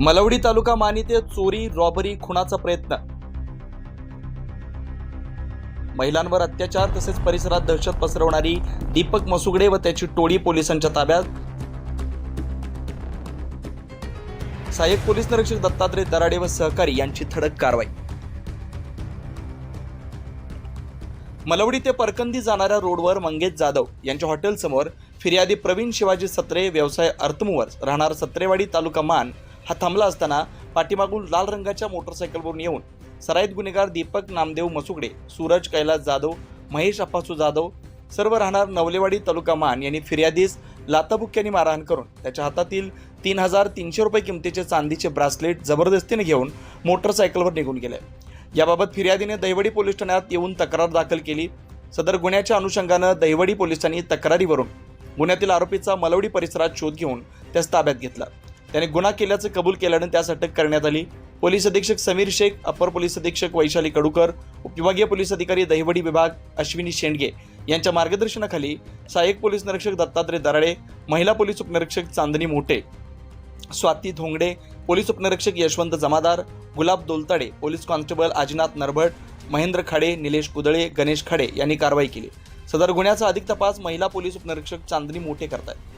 मलवडी तालुका मानिते चोरी रॉबरी खुणाचा प्रयत्न. महिलांवर अत्याचार तसेच परिसरात दहशत पसरवणारी दीपक मसुगडे व त्याची टोळी पोलिसांच्या ताब्यात. सहाय्यक पोलीस निरीक्षक दत्तात्रय दराडे व सहकारी यांची धडक कारवाई. मलवडी ते परकंदी जाणाऱ्या रोडवर मंगेश जाधव यांच्या हॉटेलसमोर फिर्यादी प्रवीण शिवाजी सत्रे व्यवसाय अर्थमूवर राहणार सत्रेवाडी तालुका मान हा थांबला असताना पाठीमागून लाल रंगाच्या मोटरसायकलवरून येऊन सराईत गुन्हेगार दीपक नामदेव मसुगडे सूरज कैलास जाधव महेश अप्पासू जाधव सर्व राहणार नवलेवाडी तालुका मान यांनी फिर्यादीस लाताबुक्क्यांनी मारहाण करून त्याच्या हातातील तीन हजार तीनशे रुपये किमतीचे चांदीचे ब्रासलेट जबरदस्तीने घेऊन मोटरसायकलवर निघून गेले. याबाबत फिर्यादीने दहिवडी पोलीस ठाण्यात येऊन तक्रार दाखल केली. सदर गुन्ह्याच्या अनुषंगानं दहिवडी पोलिसांनी तक्रारीवरून गुन्ह्यातील आरोपीचा मलवडी परिसरात शोध घेऊन त्यास ताब्यात घेतला. त्याने गुन्हा केल्याचं कबूल केल्यानं त्यास अटक करण्यात आली. पोलीस अधीक्षक समीर शेख अपर पोलीस अधीक्षक वैशाली कडूकर उपविभागीय पोलीस अधिकारी दहिवडी विभाग अश्विनी शेंडगे यांच्या मार्गदर्शनाखाली सहाय्यक पोलीस निरीक्षक दत्तात्रय दराडे महिला पोलीस उपनिरीक्षक चांदणी मोठे स्वाती धोंगडे पोलीस उपनिरीक्षक यशवंत जमादार गुलाब दोलताडे पोलीस कॉन्स्टेबल आजीनाथ नरभट महेंद्र खाडे निलेश कुदळे गणेश खाडे यांनी कारवाई केली. सदर गुन्ह्याचा अधिक तपास महिला पोलीस उपनिरीक्षक चांदणी मोठे करतायत.